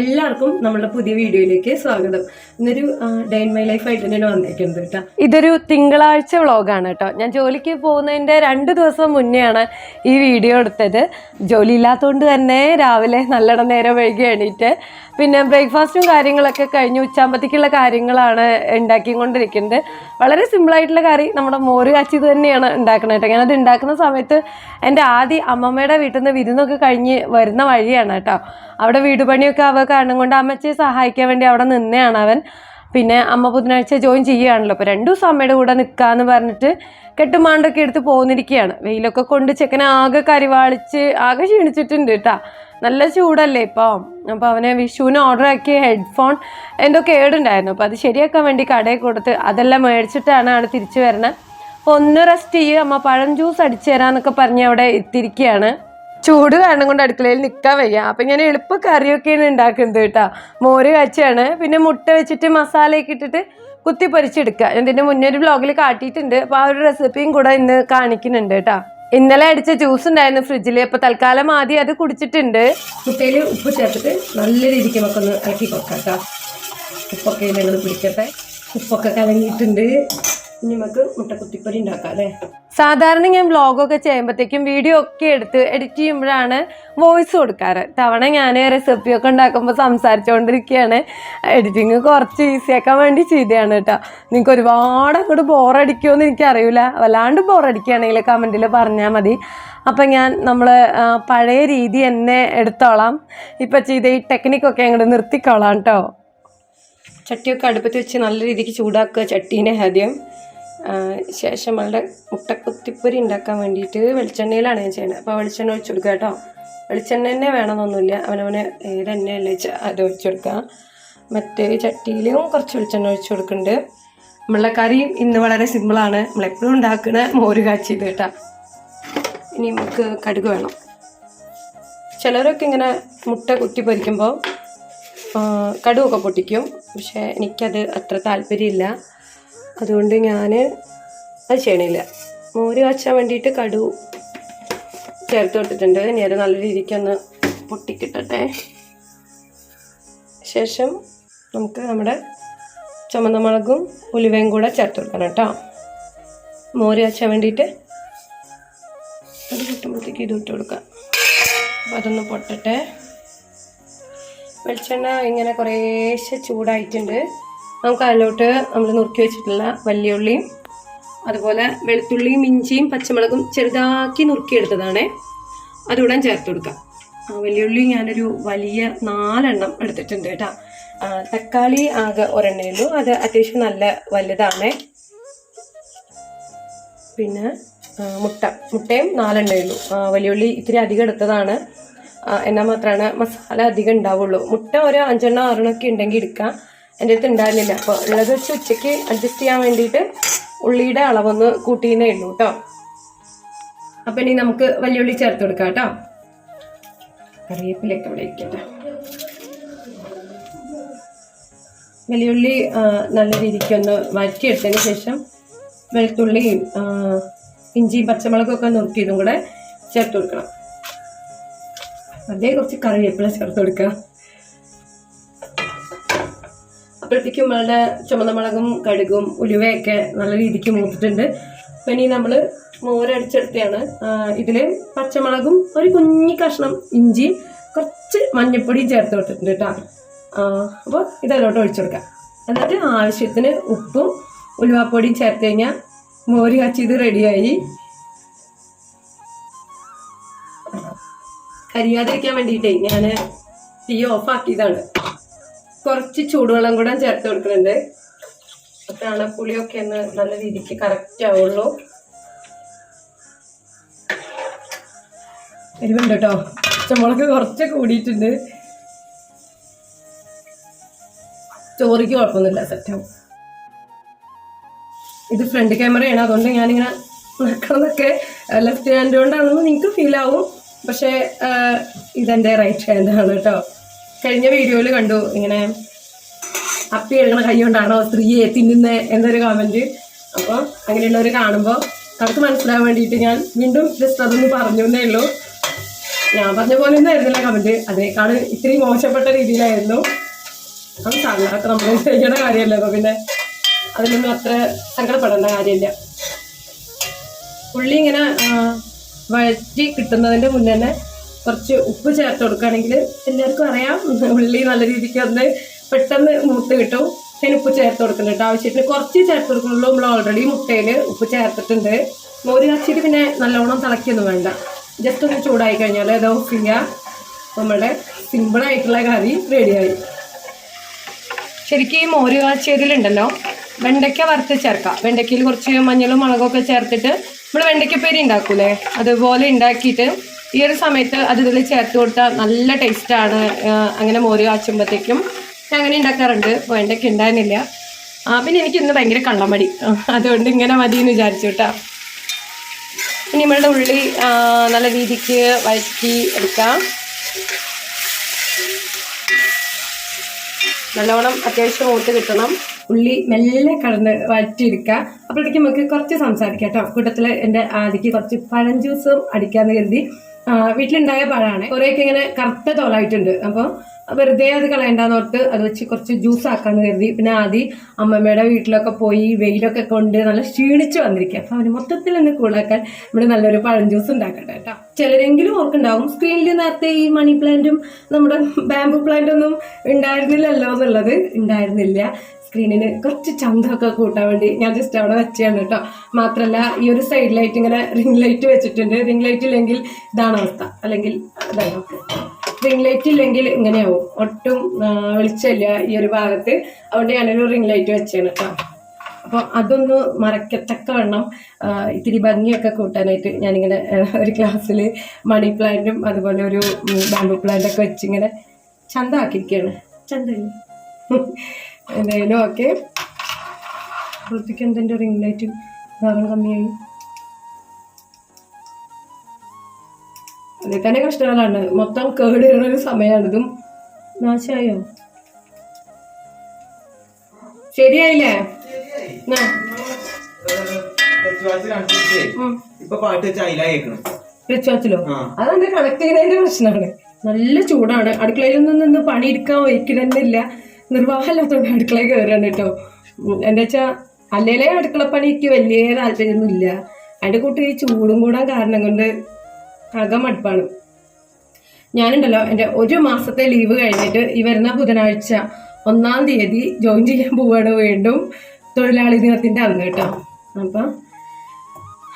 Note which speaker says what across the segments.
Speaker 1: എല്ലാവർക്കും നമ്മുടെ പുതിയ വീഡിയോയിലേക്ക് സ്വാഗതം. ഇന്നൊരു ഡേ ഇൻ മൈ ലൈഫ് ആയിട്ട് തന്നെയാണ് വന്നേക്കുന്നത് കേട്ടോ.
Speaker 2: ഇതൊരു തിങ്കളാഴ്ച വ്ളോഗാണ് കേട്ടോ. ഞാൻ ജോലിക്ക് പോകുന്നതിന്റെ രണ്ട് ദിവസം മുന്നെയാണ് ഈ വീഡിയോ എടുത്തത്. ജോലി ഇല്ലാത്തതുകൊണ്ട് തന്നെ രാവിലെ നല്ലോണം നേരം വൈകി എണീറ്റ് പിന്നെ ബ്രേക്ക്ഫാസ്റ്റും കാര്യങ്ങളൊക്കെ കഴിഞ്ഞ് ഉച്ചാമ്പത്തേക്കുള്ള കാര്യങ്ങളാണ് ഉണ്ടാക്കിക്കൊണ്ടിരിക്കുന്നത്. വളരെ സിമ്പിളായിട്ടുള്ള കറി നമ്മുടെ മോര് കാച്ചിത് തന്നെയാണ് ഉണ്ടാക്കുന്നത് കേട്ടോ. ഞാനത് ഉണ്ടാക്കുന്ന സമയത്ത് എന്റെ ആദ്യം അമ്മമ്മയുടെ വീട്ടിൽ നിന്ന് വിരുന്നൊക്കെ കഴിഞ്ഞ് വരുന്ന വഴിയാണ് കേട്ടോ. അവിടെ വീട് പണിയൊക്കെ അവ കാരണം കൊണ്ട് അമ്മച്ചയെ സഹായിക്കാൻ വേണ്ടി അവിടെ നിന്നെയാണ് അവൻ. പിന്നെ അമ്മ ബുധനാഴ്ച ജോയിൻ ചെയ്യുകയാണല്ലോ. അപ്പോൾ രണ്ടു ദിവസം അമ്മയുടെ കൂടെ നിൽക്കാന്ന് പറഞ്ഞിട്ട് കെട്ടുമാണ്ടൊക്കെ എടുത്ത് പോന്നിരിക്കുകയാണ്. വെയിലൊക്കെ കൊണ്ട് ചെക്കനെ ആകെ കരിവാളിച്ച് ആകെ ക്ഷീണിച്ചിട്ടുണ്ട് കേട്ടാ. നല്ല ചൂടല്ലേ ഇപ്പം? അപ്പോൾ അവനെ വിഷുവിന് ഓർഡർ ആക്കിയ ഹെഡ്ഫോൺ എന്തോ കേടുണ്ടായിരുന്നു. അപ്പോൾ അത് ശരിയാക്കാൻ വേണ്ടി കടയിൽ കൊടുത്ത് അതെല്ലാം മേടിച്ചിട്ടാണ് ആൾ തിരിച്ചു വരണത് അപ്പോൾ ഒന്ന് റെസ്റ്റ് ചെയ്യുക അമ്മ പഴം ജ്യൂസ് അടിച്ചു തരാമെന്നൊക്കെ പറഞ്ഞ് അവിടെ എത്തിയിരിക്കുകയാണ് ചൂട് കാരണം കൊണ്ട് അടുക്കളയിൽ നിൽക്കാൻ വയ്യ. അപ്പം ഞാൻ എളുപ്പ കറിയൊക്കെയാണ് ഉണ്ടാക്കുന്നത് കേട്ടോ. മോര് കാച്ചാണ് പിന്നെ മുട്ട വെച്ചിട്ട് മസാലയൊക്കെ ഇട്ടിട്ട് കുത്തി പൊരിച്ചെടുക്കുക ഇതിന്റെ മുന്നേ ഒരു ബ്ലോഗിൽ കാട്ടിയിട്ടുണ്ട്. അപ്പോൾ ആ ഒരു റെസിപ്പിയും കൂടെ ഇന്ന് കാണിക്കുന്നുണ്ട് കേട്ടോ. ഇന്നലെ അടിച്ച ജ്യൂസ് ഉണ്ടായിരുന്നു ഫ്രിഡ്ജിൽ അപ്പൊ തൽക്കാലം ആദ്യം അത് കുടിച്ചിട്ടുണ്ട്.
Speaker 1: മുട്ടയിൽ ഉപ്പ് ചേർത്തിട്ട് നല്ല രീതിക്ക് നമുക്കൊന്ന് ഇളക്കി കൊടുക്കാം കേട്ടോ ഉപ്പൊക്കെ ഞങ്ങൾ പിടിക്കട്ടെ. ഉപ്പൊക്കെ കലങ്ങിയിട്ടുണ്ട്. ഇനി നമുക്ക് മുട്ട കുത്തിപ്പൊരി ഉണ്ടാക്കാം അല്ലേ?
Speaker 2: സാധാരണ ഞാൻ വ്ളോഗൊക്കെ ചെയ്യുമ്പോഴത്തേക്കും വീഡിയോ ഒക്കെ എടുത്ത് എഡിറ്റ് ചെയ്യുമ്പോഴാണ് വോയിസ് കൊടുക്കാറ്. തവണ ഞാൻ റെസിപ്പിയൊക്കെ ഉണ്ടാക്കുമ്പോൾ സംസാരിച്ചുകൊണ്ടിരിക്കുകയാണ് എഡിറ്റിങ് കുറച്ച് ഈസിയാക്കാൻ വേണ്ടി ചെയ്തതാണ് കേട്ടോ നിങ്ങൾക്ക് ഒരുപാട് അങ്ങോട്ട് ബോറടിക്കുമെന്ന് എനിക്കറിയില്ല വല്ലാണ്ട് ബോറടിക്കുകയാണെങ്കിൽ കമന്റിൽ പറഞ്ഞാൽ മതി. അപ്പം ഞാൻ നമ്മൾ പഴയ രീതി തന്നെ എടുത്തോളാം. ഇപ്പം ചെയ്ത ഈ ടെക്നിക്കൊക്കെ അങ്ങോട്ട് നിർത്തിക്കോളാം കേട്ടോ
Speaker 1: ചട്ടിയൊക്കെ അടുപ്പത്ത് വെച്ച് നല്ല രീതിക്ക് ചൂടാക്കുക ചട്ടീനെ ആദ്യം. ശേഷം നമ്മളുടെ മുട്ട കുത്തിപ്പൊരി ഉണ്ടാക്കാൻ വേണ്ടിയിട്ട് വെളിച്ചെണ്ണയിലാണ് ഞാൻ ചെയ്യുന്നത്. അപ്പോൾ വെളിച്ചെണ്ണ ഒഴിച്ചു കൊടുക്കുക കേട്ടോ. വെളിച്ചെണ്ണ തന്നെ വേണമെന്നൊന്നുമില്ല. അവനവന് ഏത് എണ്ണയല്ല വെച്ചാൽ അത് ഒഴിച്ചു കൊടുക്കുക. മറ്റേ ചട്ടിയിലും കുറച്ച് വെളിച്ചെണ്ണ ഒഴിച്ചു കൊടുക്കുന്നുണ്ട്. നമ്മളുടെ കറി ഇന്ന് വളരെ സിമ്പിളാണ് നമ്മളെപ്പോഴും ഉണ്ടാക്കുന്ന മോര് കാച്ചി കേട്ടോ. ഇനി നമുക്ക് കടുക് വേണം. ചിലരൊക്കെ ഇങ്ങനെ മുട്ട കുത്തി പൊരിക്കുമ്പോൾ കടുവൊക്കെ പൊട്ടിക്കും. പക്ഷേ എനിക്കത് അത്ര താല്പര്യമില്ല. അതുകൊണ്ട് ഞാൻ അത് ചെയ്യണില്ല. മോര് കാച്ചാൻ വേണ്ടിയിട്ട് കടു ചേർത്ത് കൊടുത്തിട്ടുണ്ട്. ഇനി അത് നല്ല രീതിക്കൊന്ന് പൊട്ടിക്കിട്ടട്ടെ. ശേഷം നമുക്ക് നമ്മുടെ ചുമന്ന മുളകും ഉലുവയും കൂടെ ചേർത്ത് കൊടുക്കണം കേട്ടോ. മോര് കാച്ചാൻ വേണ്ടിയിട്ട് അത് പൊട്ടുമ്പോഴത്തേക്ക് ഇത് ഇട്ട് കൊടുക്കാം. അപ്പോൾ അതൊന്ന് പൊട്ടട്ടെ. വെളിച്ചെണ്ണ ഇങ്ങനെ കുറേശ്ശെ ചൂടായിട്ടുണ്ട്. നമുക്ക് അതിലോട്ട് നമ്മൾ നുറുക്കി വെച്ചിട്ടുള്ള വലിയുള്ളിയും അതുപോലെ വെളുത്തുള്ളിയും ഇഞ്ചിയും പച്ചമുളകും ചെറുതാക്കി നുറുക്കിയെടുത്തതാണ്. അതുകൂടെ ചേർത്ത് കൊടുക്കാം. വലിയുള്ളി ഞാനൊരു വലിയ നാലെണ്ണം എടുത്തിട്ടുണ്ട് കേട്ടോ. തക്കാളി ആകെ ഒരെണ്ണേ ഉള്ളൂ. അത് അത്യാവശ്യം നല്ല വലുതാണ്. പിന്നെ മുട്ട. മുട്ടയും നാലെണ്ണേ ഉള്ളൂ. വലിയുള്ളി ഇത്തിരി അധികം എടുത്തതാണ്. എന്നാൽ മാത്രമാണ് മസാല അധികം ഉണ്ടാവുള്ളൂ. മുട്ട ഒരു അഞ്ചെണ്ണം ആറെണ്ണം ഒക്കെ ഉണ്ടെങ്കിൽ എടുക്കാം. എന്റെ അടുത്ത് ഉണ്ടായിരുന്നില്ല. അപ്പോൾ ഉള്ളത് വെച്ച് ഉച്ചയ്ക്ക് അഡ്ജസ്റ്റ് ചെയ്യാൻ വേണ്ടിയിട്ട് ഉള്ളിയുടെ അളവൊന്ന് കൂട്ടിയേ ഉള്ളൂ കേട്ടോ അപ്പം ഇനി നമുക്ക് വലിയുള്ളി ചേർത്ത് കൊടുക്കാം കേട്ടോ കറിവേപ്പിലൊക്കെ ഇവിടെ ഇരിക്കട്ടെ. വലിയുള്ളി നല്ല രീതിക്ക് ഒന്ന് വഴറ്റിയെടുത്തതിന് ശേഷം വെളുത്തുള്ളിയും ഇഞ്ചിയും പച്ചമുളകും ഒക്കെ നുറുക്കിയതും കൂടെ ചേർത്ത് കൊടുക്കണം. അതേ കുറച്ച് കറിവേപ്പില ചേർത്ത് കൊടുക്കുക അപ്പോഴത്തേക്കും നമ്മളുടെ ചുമന്ന കടുകും ഉലുവയൊക്കെ നല്ല രീതിക്ക് മൂത്തിട്ടുണ്ട്. അപ്പം ഇനി നമ്മൾ മോരടിച്ചെടുത്തതാണ് ഇതിൽ പച്ചമുളകും ഒരു കുഞ്ഞി കഷ്ണം ഇഞ്ചി കുറച്ച് മഞ്ഞൾപ്പൊടിയും ചേർത്ത് കൊടുത്തിട്ടുണ്ട് കേട്ടോ. അപ്പോൾ ഇതതിലോട്ട് ഒഴിച്ചു കൊടുക്കാം. എന്നിട്ട് ആവശ്യത്തിന് ഉപ്പും ഉലുവാപ്പൊടിയും ചേർത്ത് കഴിഞ്ഞാൽ മോര് കച്ചിത് റെഡിയായി. കരിയാതിരിക്കാൻ വേണ്ടിയിട്ടേ ഞാൻ തീ ഓഫ് ആക്കിയതാണ്. കുറച്ച് ചൂടുവെള്ളം കൂടെ ചേർത്ത് കൊടുക്കുന്നുണ്ട്. അപ്പോഴാണ് പുളിയൊക്കെ ഒന്ന് നല്ല രീതിക്ക് കറക്റ്റ് ആവുള്ളൂ. എരിവുണ്ട് കേട്ടോ. പച്ചമുളക് കുറച്ച് കൂടിയിട്ടുണ്ട്. ചോറിക്ക് കുഴപ്പമൊന്നുമില്ല സെറ്റാവും ഇത് ഫ്രണ്ട് ക്യാമറയാണ് അതുകൊണ്ട് ഞാനിങ്ങനെ നടക്കണമെന്നൊക്കെ ലെഫ്റ്റ് ഹാൻഡ് കൊണ്ടാണെന്ന് നിങ്ങൾക്ക് ഫീൽ ആവും. പക്ഷേ ഇതെന്റെ റൈറ്റ് ഹാൻഡാണ് കേട്ടോ. കഴിഞ്ഞ വീഡിയോയിൽ കണ്ടു. ഇങ്ങനെ അപ്പി എഴുതണ കൈ കൊണ്ടാണോ സ്ത്രീയെ തിന്നുന്നത് എന്നൊരു കമന്റ് അപ്പോൾ അങ്ങനെയുള്ളവർ കാണുമ്പോൾ അവർക്ക് മനസ്സിലാകാൻ വേണ്ടിയിട്ട് ഞാൻ വീണ്ടും ജസ്റ്റ് അതൊന്ന് പറഞ്ഞു എന്നേ ഉള്ളൂ. ഞാൻ പറഞ്ഞ പോലെ ഒന്നും ആയിരുന്നില്ല കമന്റ് അതിനേക്കാൾ ഇത്തിരി മോശപ്പെട്ട രീതിയിലായിരുന്നു. അത് സാധാരണ നമ്മൾ ചെയ്യേണ്ട കാര്യമല്ല. അപ്പോൾ പിന്നെ അതിലൊന്നും അത്ര സങ്കടപ്പെടേണ്ട കാര്യമില്ല. പുള്ളി ഇങ്ങനെ വഴറ്റി കിട്ടുന്നതിന്റെ മുന്നേ കുറച്ച് ഉപ്പ് ചേർത്ത് കൊടുക്കുകയാണെങ്കിൽ എല്ലാവർക്കും അറിയാം. ഉള്ളി നല്ല രീതിക്ക് ഒന്ന് പെട്ടെന്ന് മൂത്ത് കിട്ടും. അതിന് ഉപ്പ് ചേർത്ത് കൊടുക്കുന്നുണ്ട് ആവശ്യത്തിന് കുറച്ച് ചേർത്ത് കൊടുക്കുന്നുള്ളൂ. നമ്മൾ ഓൾറെഡി മുട്ടയിൽ ഉപ്പ് ചേർത്തിട്ടുണ്ട്. മോര് കാച്ചിട്ട് പിന്നെ നല്ലോണം തിളക്കിയൊന്നും വേണ്ട. ജസ്റ്റ് ഒന്ന് ചൂടായി കഴിഞ്ഞാൽ അത് ഓഫ് ചെയ്യുക നമ്മുടെ സിമ്പിളായിട്ടുള്ള കറി റെഡിയായി ശരിക്കും ഈ മോര് കാച്ചിയതിലുണ്ടല്ലോ വെണ്ടയ്ക്ക വറുത്ത് ചേർക്കാം. വെണ്ടയ്ക്കയിൽ കുറച്ച് മഞ്ഞളും മുളകൊക്കെ ചേർത്തിട്ട് നമ്മൾ വെണ്ടയ്ക്കപ്പേരി ഉണ്ടാക്കൂലേ? അതുപോലെ ഉണ്ടാക്കിയിട്ട് ഈ ഒരു സമയത്ത് അത് ഇതിൽ ചേർത്ത് കൊടുത്താൽ നല്ല ടേസ്റ്റാണ് അങ്ങനെ മോര് കാച്ചുമ്പോഴത്തേക്കും ഞാൻ അങ്ങനെ ഉണ്ടാക്കാറുണ്ട് അപ്പോൾ വെണ്ടയ്ക്ക ഉണ്ടായിരുന്നില്ല ആ പിന്നെ എനിക്ക് ഇന്ന് ഭയങ്കര കള്ളമടി. അതുകൊണ്ട് ഇങ്ങനെ മതി എന്ന് വിചാരിച്ചു കേട്ടോ ഇനി നമ്മളുടെ ഉള്ളി നല്ല രീതിക്ക് വഴറ്റി എടുക്കാം. നല്ലോണം അത്യാവശ്യം മൂത്ത് കിട്ടണം. ഉള്ളി മെല്ലെ കടന്ന് വഴറ്റിയെടുക്കുക അപ്പോഴത്തേക്കും നമുക്ക് കുറച്ച് സംസാരിക്കാം കേട്ടോ കൂട്ടത്തിൽ എന്റെ ആദിക്ക് കുറച്ച് പഴം ജ്യൂസും അടിക്കാന്ന് കരുതി. വീട്ടിലുണ്ടായ പഴമാണ് കുറേയൊക്കെ ഇങ്ങനെ കറുത്ത തോലായിട്ടുണ്ട്. അപ്പോൾ വെറുതെ അത് കളയണ്ടെന്ന് ഓർത്ത് അത് വെച്ച് കുറച്ച് ജ്യൂസ് ആക്കാന്ന് കരുതി. പിന്നെ ആദ്യം അമ്മമ്മയുടെ വീട്ടിലൊക്കെ പോയി വെയിലൊക്കെ കൊണ്ട് നല്ല ക്ഷീണിച്ച് വന്നിരിക്കുക അപ്പൊ അവന് മൊത്തത്തിൽ ഒന്ന് കൂളാക്കാൻ ഇവിടെ നല്ലൊരു പഴം ജ്യൂസ് ഉണ്ടാക്കട്ടെ കേട്ടോ. ചിലരെങ്കിലും ഓർക്കുണ്ടാവും സ്ക്രീനിൽ നേരത്തെ ഈ മണി പ്ലാന്റും നമ്മുടെ ബാംബു പ്ലാന്റ് ഒന്നും ഉണ്ടായിരുന്നില്ലല്ലോ എന്നുള്ളത്. ഉണ്ടായിരുന്നില്ല. സ്ക്രീനിന് കുറച്ച് ചന്തമൊക്കെ കൂട്ടാൻ വേണ്ടി ഞാൻ ജസ്റ്റ് അവിടെ വെച്ചാണ് കേട്ടോ. മാത്രമല്ല ഈ ഒരു സൈഡ് ലൈറ്റ് ഇങ്ങനെ റിംഗ് ലൈറ്റ് വെച്ചിട്ടുണ്ട്. റിംഗ് ലൈറ്റ് ഇല്ലെങ്കിൽ ഇതാണ് അവസ്ഥ. അല്ലെങ്കിൽ അതാണ് റിംഗ് ലൈറ്റ് ഇല്ലെങ്കിൽ ഇങ്ങനെയാവും. ഒട്ടും വെളിച്ചമില്ല ഈ ഒരു ഭാഗത്ത്. അതുകൊണ്ട് ഞാനൊരു റിംഗ് ലൈറ്റ് വെച്ചാണ് കേട്ടോ അപ്പോൾ അതൊന്ന് മറക്കത്തക്ക വണ്ണം ഇത്തിരി ഭംഗിയൊക്കെ കൂട്ടാനായിട്ട് ഞാനിങ്ങനെ ഒരു ക്ലാസ്സിൽ മണി പ്ലാന്റും അതുപോലെ ഒരു ബാമ്പു പ്ലാന്റ് ഒക്കെ വെച്ച് ഇങ്ങനെ ചന്തമാക്കിയിരിക്കുകയാണ് ചന്ത എന്തായാലും ഓക്കെ എന്തെന്റെ റിംഗ് ലൈറ്റ് ഭാഗം കമ്മിയായി. അതിൽ തന്നെ കഷ്ടങ്ങളാണ് മൊത്തം കേടുകയറുന്ന ഒരു സമയമാണ്. ഇതും നാശമായോ? ശരിയായില്ലേ?
Speaker 3: ആ.
Speaker 1: അതെന്റെ കണക്ട് ചെയ്യുന്നതിന്റെ പ്രശ്നമാണ്. നല്ല ചൂടാണ്. അടുക്കളയിലൊന്നും നിന്ന് പണിയെടുക്കാൻ വയ്ക്കണമെന്നില്ല നിർവാഹമില്ലാത്തതുകൊണ്ട് അടുക്കളയിൽ കയറാണ് കേട്ടോ. എന്താ വെച്ചാ അല്ലേലേ അടുക്കള പണിക്ക് വലിയ താല്പര്യമൊന്നുമില്ല. അതിന്റെ കൂട്ടി ഈ ചൂടും കൂടാൻ കാരണം കൊണ്ട് അകമടുപ്പാണ് ഞാനുണ്ടല്ലോ എന്റെ ഒരു മാസത്തെ ലീവ് കഴിഞ്ഞിട്ട് ഈ വരുന്ന ബുധനാഴ്ച ഒന്നാം തീയതി ജോയിൻ ചെയ്യാൻ പോവാണ് വീണ്ടും തൊഴിലാളി ദിനത്തിന്റെ അന്ന് കേട്ടോ. അപ്പം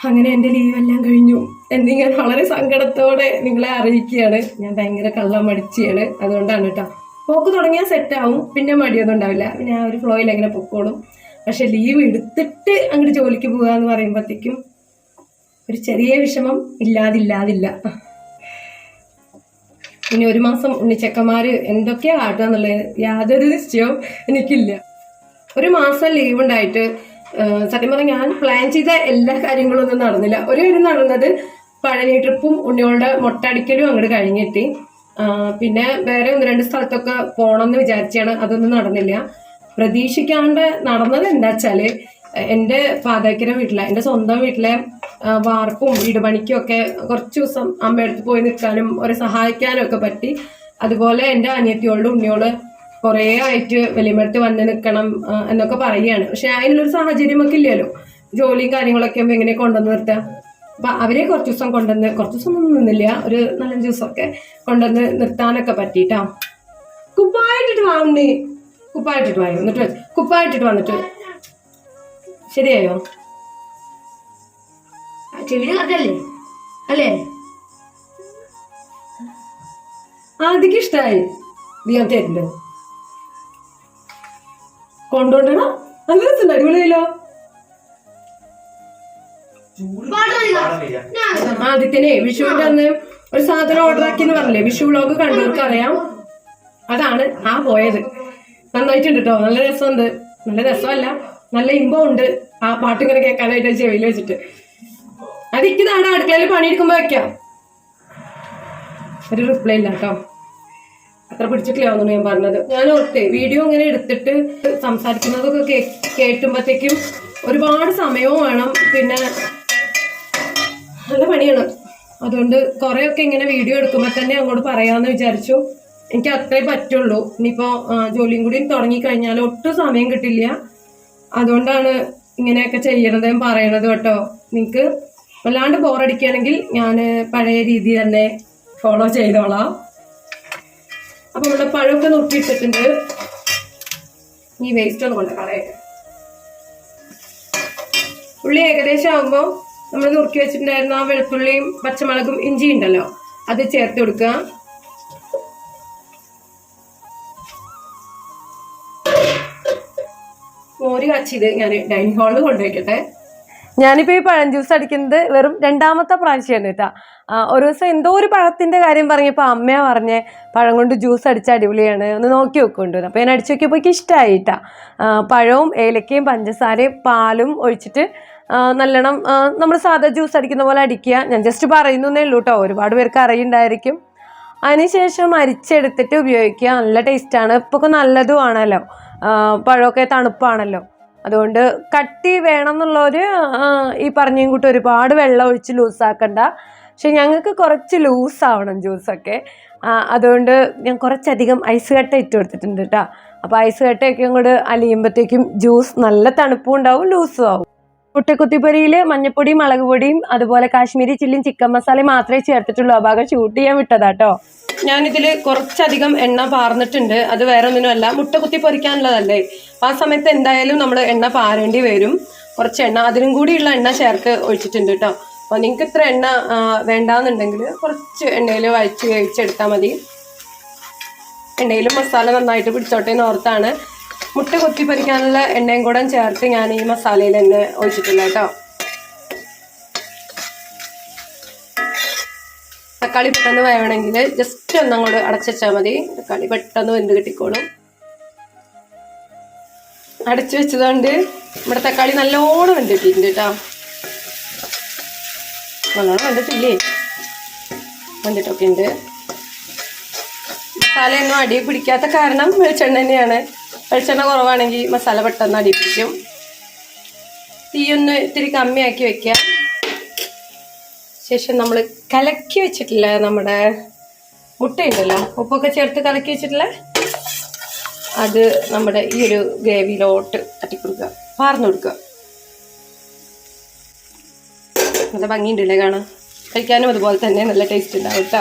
Speaker 1: അങ്ങനെ എന്റെ ലീവെല്ലാം കഴിഞ്ഞു. എന്നിങ്ങനെ വളരെ സങ്കടത്തോടെ നിങ്ങളെ അറിയിക്കുകയാണ്. ഞാൻ ഭയങ്കര കള്ളം മടിച്ചാണ്. അതുകൊണ്ടാണ് കേട്ടോ. പോക്ക് തുടങ്ങിയാൽ സെറ്റാവും പിന്നെ മടിയൊന്നും ഉണ്ടാവില്ല. പിന്നെ ആ ഒരു ഫ്ലോയിൽ അങ്ങനെ പൊക്കോളും. പക്ഷെ ലീവ് എടുത്തിട്ട് അങ്ങോട്ട് ജോലിക്ക് പോകുക എന്ന് പറയുമ്പോഴത്തേക്കും ഒരു ചെറിയ വിഷമം ഇല്ലാതില്ലാതില്ല. ഇനി ഒരു മാസം ഉണ്ണിച്ചക്കന്മാർ എന്തൊക്കെയാ കാട്ടുക യാതൊരു നിശ്ചയവും എനിക്കില്ല. ഒരു മാസം ലീവ് ഉണ്ടായിട്ട് സത്യം പറഞ്ഞാൽ ഞാൻ പ്ലാൻ ചെയ്ത എല്ലാ കാര്യങ്ങളും ഒന്നും നടന്നില്ല. ഒരു കാര്യം നടന്നത് പഴനി ട്രിപ്പും ഉണ്ണിയോളുടെ മൊട്ടടിക്കലും അങ്ങോട്ട് കഴിഞ്ഞെത്തി പിന്നെ വേറെ ഒന്ന് രണ്ട് സ്ഥലത്തൊക്കെ പോകണം എന്ന് വിചാരിച്ചാണ് അതൊന്നും നടന്നില്ല. പ്രതീക്ഷിക്കാണ്ട് നടന്നത് എന്താ എന്റെ പാതയ്ക്കര വീട്ടിലെ എന്റെ സ്വന്തം വീട്ടിലെ വാർപ്പും വീടുപണിക്കും ഒക്കെ കുറച്ച് ദിവസം അമ്മയടുത്ത് പോയി നിൽക്കാനും അവരെ സഹായിക്കാനും ഒക്കെ പറ്റി. അതുപോലെ എന്റെ അനിയത്തിയോളും ഉണ്ണിയോൾ കുറേ ആയിട്ട് വലിയമ്മടുത്ത് വന്ന് നിൽക്കണം എന്നൊക്കെ പറയുകയാണ്. പക്ഷെ അതിനുള്ളൊരു സാഹചര്യമൊക്കെ ഇല്ലല്ലോ. ജോലിയും കാര്യങ്ങളൊക്കെ ആകുമ്പോൾ എങ്ങനെ കൊണ്ടുവന്ന് നിർത്താം? അപ്പൊ അവരെ കുറച്ച് ദിവസം കൊണ്ടുവന്ന് കുറച്ച് ദിവസം ഒന്നും നിന്നില്ല. ഒരു നാലഞ്ച് ദിവസമൊക്കെ കൊണ്ടുവന്ന് നിർത്താനൊക്കെ പറ്റിയിട്ടാ കുപ്പായിട്ടിട്ട് വാങ്ങി കുപ്പായിട്ടിട്ട് വാങ്ങി എന്നിട്ട് കുപ്പായിട്ടിട്ട് വന്നിട്ട് ശരിയായോ? ചെവിന് കഥല്ലേ അല്ലേ? ആദ്യക്ക് ഇഷ്ടായി. നീ ഞാൻ തരുന്നുണ്ടോ കൊണ്ടുകൊണ്ടോ നല്ല രസം അടിപൊളിയല്ലോ ആദ്യത്തിനെ വിഷുവിന്റെ അന്ന് ഒരു സാധനം ഓർഡർ ആക്കി എന്ന് പറഞ്ഞില്ലേ? വിഷു വ്ളോഗ് കണ്ടവർക്ക് അറിയാം. അതാണ് ആ പോയത്. നന്നായിട്ടുണ്ട് കേട്ടോ നല്ല രസമുണ്ട്. നല്ല രസമല്ല. നല്ല ഇമ്പം ഉണ്ട്. ആ പാട്ട് ഇങ്ങനെ കേൾക്കാനായിട്ട് ചെവിയിൽ വെച്ചിട്ട്. അത് ഇക്കതാണ് അടുക്കളയിൽ പണിയെടുക്കുമ്പോ വെക്കാം. ഒരു റിപ്ലൈ ഇല്ല കേട്ടോ. അത്ര പിടിച്ചിട്ടില്ല ഞാൻ പറഞ്ഞത്. ഞാൻ ഓർത്തേ വീഡിയോ ഇങ്ങനെ എടുത്തിട്ട് സംസാരിക്കുന്നതൊക്കെ കേട്ടുമ്പോഴത്തേക്കും ഒരുപാട് സമയവും വേണം. പിന്നെ നല്ല പണിയാണ്. അതുകൊണ്ട് കുറേയൊക്കെ ഇങ്ങനെ വീഡിയോ എടുക്കുമ്പോൾ തന്നെ അങ്ങോട്ട് പറയാമെന്ന് വിചാരിച്ചു. എനിക്ക് അത്രേ പറ്റുള്ളൂ. ഇനിയിപ്പോൾ ജോലിയും കൂടി തുടങ്ങിക്കഴിഞ്ഞാൽ ഒട്ടും സമയം കിട്ടില്ല. അതുകൊണ്ടാണ് ഇങ്ങനെയൊക്കെ ചെയ്യണത് പറയണത് കേട്ടോ. നിങ്ങൾക്ക് വല്ലാണ്ട് ബോറടിക്കുകയാണെങ്കിൽ ഞാൻ പഴയ രീതി തന്നെ ഫോളോ ചെയ്തോളാം. അപ്പം നമ്മുടെ പഴമൊക്കെ നുറുക്കിയിട്ടിട്ടുണ്ട് ഈ വേസ്റ്റ് ഒന്ന് കൊണ്ട് കളയട്ടെ ഉള്ളി ഏകദേശം ആകുമ്പോൾ നമ്മൾ നുറുക്കി വെച്ചിട്ടുണ്ടായിരുന്ന ആ വെളുത്തുള്ളിയും പച്ചമുളകും ഇഞ്ചി ഉണ്ടല്ലോ അത് ചേർത്ത് കൊടുക്കുക. കാച്ചിയത് ഞാൻ ഡൈനിങ് ഹാളിൽ കൊണ്ടുവയ്ക്കട്ടെ
Speaker 2: ഞാനിപ്പോൾ ഈ പഴം ജ്യൂസ് അടിക്കുന്നത് വെറും രണ്ടാമത്തെ പ്രാവശ്യമാണ് കേട്ടോ ഒരു ദിവസം എന്തോ ഒരു പഴത്തിന്റെ കാര്യം പറഞ്ഞപ്പോൾ അമ്മയാ പറഞ്ഞേ പഴം കൊണ്ട് ജ്യൂസ് അടിച്ച അടിപൊളിയാണ് ഒന്ന് നോക്കി വെക്കുന്നുണ്ട് അപ്പോൾ ഞാൻ അടിച്ചു നോക്കിയപ്പോൾ എനിക്ക് ഇഷ്ടമായിട്ടാ പഴവും ഏലക്കയും പഞ്ചസാരയും പാലും ഒഴിച്ചിട്ട് നല്ലോണം നമ്മൾ സാധാ ജ്യൂസ് അടിക്കുന്ന പോലെ അടിക്കുക. ഞാൻ ജസ്റ്റ് പറയുന്നേ ഉള്ളൂ കേട്ടോ ഒരുപാട് പേർക്ക് അറിയുണ്ടായിരിക്കും. അതിനുശേഷം അരിച്ചെടുത്തിട്ട് ഉപയോഗിക്കുക. നല്ല ടേസ്റ്റാണ് ഇപ്പോൾ നല്ലതുമാണല്ലോ ആണല്ലോ. പഴമൊക്കെ തണുപ്പാണല്ലോ. അതുകൊണ്ട് കട്ടി വേണം എന്നുള്ളവർ ഈ പറഞ്ഞും കൂട്ടി ഒരുപാട് വെള്ളം ഒഴിച്ച് ലൂസാക്കണ്ട. പക്ഷെ ഞങ്ങൾക്ക് കുറച്ച് ലൂസാവണം ജ്യൂസൊക്കെ. അതുകൊണ്ട് ഞാൻ കുറച്ചധികം ഐസ് കട്ട ഇട്ട് കൊടുത്തിട്ടുണ്ട് കേട്ടോ അപ്പോൾ ഐസ് കട്ടയൊക്കെ അങ്ങോട്ട് അലിയുമ്പോഴത്തേക്കും ജ്യൂസ് നല്ല തണുപ്പും ഉണ്ടാവും ലൂസും ആവും. മുട്ടക്കുത്തിപ്പൊരിയിൽ മഞ്ഞപ്പൊടിയും മുളക് പൊടിയും അതുപോലെ കാശ്മീരി ചില്ലിയും ചിക്കൻ മസാലയും മാത്രമേ ചേർത്തിട്ടുള്ളൂ. ആ ഭാഗം ഷൂട്ട് ചെയ്യാൻ വിട്ടതാട്ടോ
Speaker 1: ഞാനിതിൽ കുറച്ചധികം എണ്ണ പാർന്നിട്ടുണ്ട്. അത് വേറെ ഒന്നിനുമല്ല മുട്ട കുത്തി പൊരിക്കാനുള്ളതല്ലേ? ആ സമയത്ത് എന്തായാലും നമ്മൾ എണ്ണ പാരേണ്ടി വരും. കുറച്ച് എണ്ണ അതിനും കൂടിയുള്ള എണ്ണ ചേർത്ത് ഒഴിച്ചിട്ടുണ്ട് കേട്ടോ അപ്പോൾ നിങ്ങൾക്ക് ഇത്ര എണ്ണ വേണ്ടാന്നുണ്ടെങ്കിൽ കുറച്ച് എണ്ണയിൽ വഴിച്ച് വേവിച്ചെടുത്താൽ മതി. എണ്ണയിലും മസാല നന്നായിട്ട് പിടിച്ചോട്ടെ എന്ന് ഓർത്താണ്. മുട്ട കൊത്തി പൊരിക്കാനുള്ള എണ്ണയും കൂടെ ചേർത്ത് ഞാൻ ഈ മസാലയിൽ തന്നെ ഒഴിച്ചിട്ടില്ല കേട്ടോ തക്കാളി പെട്ടെന്ന് വേണമെങ്കിൽ ജസ്റ്റ് ഒന്നങ്ങോട്ട് അടച്ചാൽ മതി. തക്കാളി പെട്ടെന്ന് വെന്ത് കിട്ടിക്കോളും. അടച്ചു വെച്ചതുകൊണ്ട് നമ്മുടെ തക്കാളി നല്ലോണം വെന്തിട്ടിട്ടുണ്ട് കേട്ടോ. നല്ലോണം വെന്തിട്ടില്ലേ? വെന്തിട്ടൊക്കെ ഉണ്ട് മസാലയൊന്നും അടി പിടിക്കാത്ത കാരണം വെളിച്ചെണ്ണ തന്നെയാണ്. വെളിച്ചെണ്ണ കുറവാണെങ്കിൽ മസാല പെട്ടെന്ന് അടി പിടിക്കും. തീയൊന്ന് ഇത്തിരി കമ്മിയാക്കി വെക്കുക. ശേഷം നമ്മൾ കലക്കി വെച്ചിട്ടില്ല നമ്മുടെ മുട്ടയുണ്ടല്ലോ. ഉപ്പൊക്കെ ചേർത്ത് കലക്കി വെച്ചിട്ടില്ല അത് നമ്മുടെ ഈ ഒരു ഗ്രേവിയിലോട്ട് തട്ടിക്കൊടുക്കുക. പാർന്നു കൊടുക്കുക നല്ല ഭംഗിയുണ്ടല്ലേ കാണാൻ? കഴിക്കാനും അതുപോലെ തന്നെ നല്ല ടേസ്റ്റ് ഉണ്ടാവും കേട്ടോ.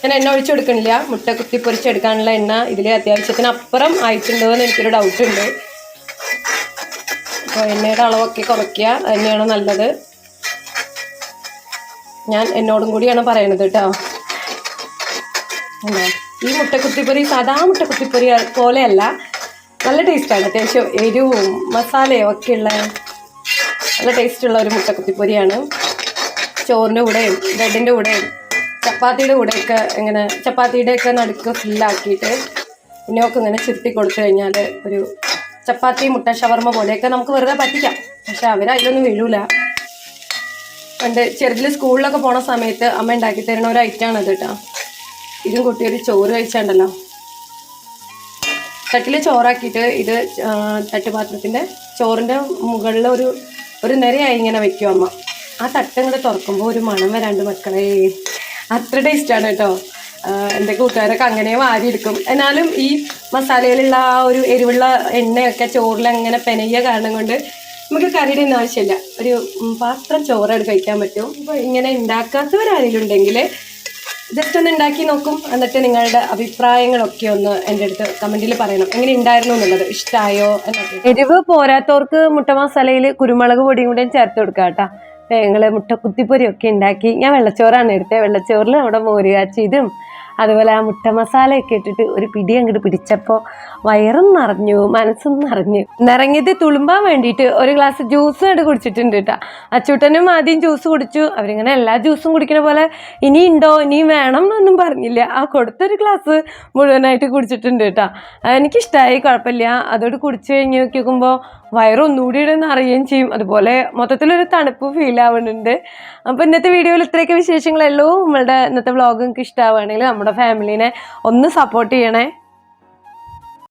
Speaker 1: ഞാൻ എണ്ണ ഒഴിച്ചു കൊടുക്കണില്ല മുട്ട കുത്തി പൊരിച്ചെടുക്കാനുള്ള എണ്ണ ഇതിൽ അത്യാവശ്യത്തിന് അപ്പുറം ആയിട്ടുണ്ടോ എന്ന് എനിക്കൊരു ഡൗട്ട് ഉണ്ട്. അപ്പോൾ എണ്ണയുടെ അളവൊക്കെ കുറയ്ക്കുക. തന്നെയാണ് നല്ലത്. ഞാൻ എന്നോടും കൂടിയാണ് പറയണത് കേട്ടോ? ഈ മുട്ടക്കുത്തിപ്പൊരി സാധാ മുട്ടക്കുത്തിപ്പൊരി പോലെയല്ല. നല്ല ടേസ്റ്റാണ്. അത്യാവശ്യം എരിവും മസാലയും ഒക്കെ ഉള്ള നല്ല ടേസ്റ്റുള്ള ഒരു മുട്ടക്കുത്തിപ്പൊരിയാണ്. ചോറിന്റെ കൂടെയും ബ്രെഡിന്റെ കൂടെയും ചപ്പാത്തിയുടെ കൂടെയൊക്കെ ഇങ്ങനെ ചപ്പാത്തിയുടെയൊക്കെ നടുക്ക് ഫില്ലാക്കിയിട്ട് ഇനിയൊക്കെ ഇങ്ങനെ ചുരുത്തി കൊടുത്തു കഴിഞ്ഞാൽ ഒരു ചപ്പാത്തി മുട്ട ഷവർമ്മ പോലെയൊക്കെ നമുക്ക് വെറുതെ പറ്റിക്കാം. പക്ഷെ അവർ അതിലൊന്നും വീഴൂല. പണ്ട് ചെറുതിൽ സ്കൂളിലൊക്കെ പോണ സമയത്ത് അമ്മ ഉണ്ടാക്കി തരുന്ന ഒരു ഐറ്റമാണ് അത് കേട്ടോ. ഇതും കുട്ടി ഒരു ചോറ് കഴിച്ചാണ്ടല്ലോ. തട്ടിൽ ചോറാക്കിയിട്ട് ഇത് തട്ടുപാത്രത്തിന്റെ ചോറിന്റെ മുകളിൽ ഒരു ഒരു നിരയായി ഇങ്ങനെ വെക്കും അമ്മ. ആ തട്ട് കൂടെ തുറക്കുമ്പോൾ ഒരു മണം വരാണ്ട് മക്കളെ. അത്ര ടേസ്റ്റാണ് കേട്ടോ. എന്റെ കൂട്ടുകാരൊക്കെ അങ്ങനെ വാരിയെടുക്കും. എന്നാലും ഈ മസാലയിലുള്ള ആ ഒരു എരിവുള്ള എണ്ണയൊക്കെ ചോറിൽ അങ്ങനെ പെനയ്യ കാരണം കൊണ്ട് നമുക്ക് കറിയുടെ ഒന്നും ആവശ്യമില്ല. ഒരു പാത്രം ചോറ് കഴിക്കാൻ പറ്റും. അപ്പോൾ ഇങ്ങനെ ഉണ്ടാക്കാത്തവരാരെങ്കിലും ഉണ്ടെങ്കിൽ ജസ്റ്റ് ഒന്ന് ഉണ്ടാക്കി നോക്കും. എന്നിട്ട് നിങ്ങളുടെ അഭിപ്രായങ്ങളൊക്കെ ഒന്ന് എന്റെ അടുത്ത് കമന്റിൽ പറയണം. എങ്ങനെ ഉണ്ടായിരുന്നു എന്നുള്ളത്? ഇഷ്ടമായോ എന്നൊക്കെ.
Speaker 2: എരിവ് പോരാത്തവർക്ക് മുട്ട മസാലയിൽ കുരുമുളക് പൊടിയും കൂടെ ചേർത്ത് കൊടുക്കുക കേട്ടോ. ഞങ്ങൾ മുട്ട കുത്തിപ്പൊരിയൊക്കെ ഉണ്ടാക്കി. ഞാൻ വെള്ളച്ചോറാണ് എടുത്തത് വെള്ളച്ചോറിൽ അവിടെ മോര് കാച്ചിയതും അതുപോലെ ആ മുട്ട മസാലയൊക്കെ ഇട്ടിട്ട് ഒരു പിടി അങ്ങോട്ട് പിടിച്ചപ്പോൾ വയറും നിറഞ്ഞു മനസ്സും നിറഞ്ഞു. നിറങ്ങിയത് തുളുമ്പാൻ വേണ്ടിയിട്ട് ഒരു ഗ്ലാസ് ജ്യൂസ് അങ്ങോട്ട് കുടിച്ചിട്ടുണ്ട് കേട്ടോ അച്ചൂട്ടനും ആദ്യം ജ്യൂസ് കുടിച്ചു. അവരിങ്ങനെ എല്ലാ ജ്യൂസും കുടിക്കുന്ന പോലെ ഇനി ഉണ്ടോ ഇനിയും വേണം എന്നൊന്നും പറഞ്ഞില്ല. ആ കൊടുത്തൊരു ഗ്ലാസ് മുഴുവനായിട്ട് കുടിച്ചിട്ടുണ്ട് കേട്ടോ എനിക്കിഷ്ടമായി കുഴപ്പമില്ല അതോട് കുടിച്ചു കഴിഞ്ഞ് നോക്കി നോക്കുമ്പോൾ വയറൊന്നുകൂടി ഒന്ന് അറിയുകയും ചെയ്യും. അതുപോലെ മൊത്തത്തിലൊരു തണുപ്പ് ഫീൽ ആവുന്നുണ്ട്. അപ്പോൾ ഇന്നത്തെ വീഡിയോയിൽ ഇത്രയൊക്കെ വിശേഷങ്ങളല്ലോ നമ്മളുടെ ഇന്നത്തെ വ്ളോഗ് നിങ്ങൾക്ക് ഇഷ്ടമാവുകയാണെങ്കിൽ നമ്മുടെ ഫാമിലീനെ ഒന്ന് സപ്പോർട്ട് ചെയ്യണേ.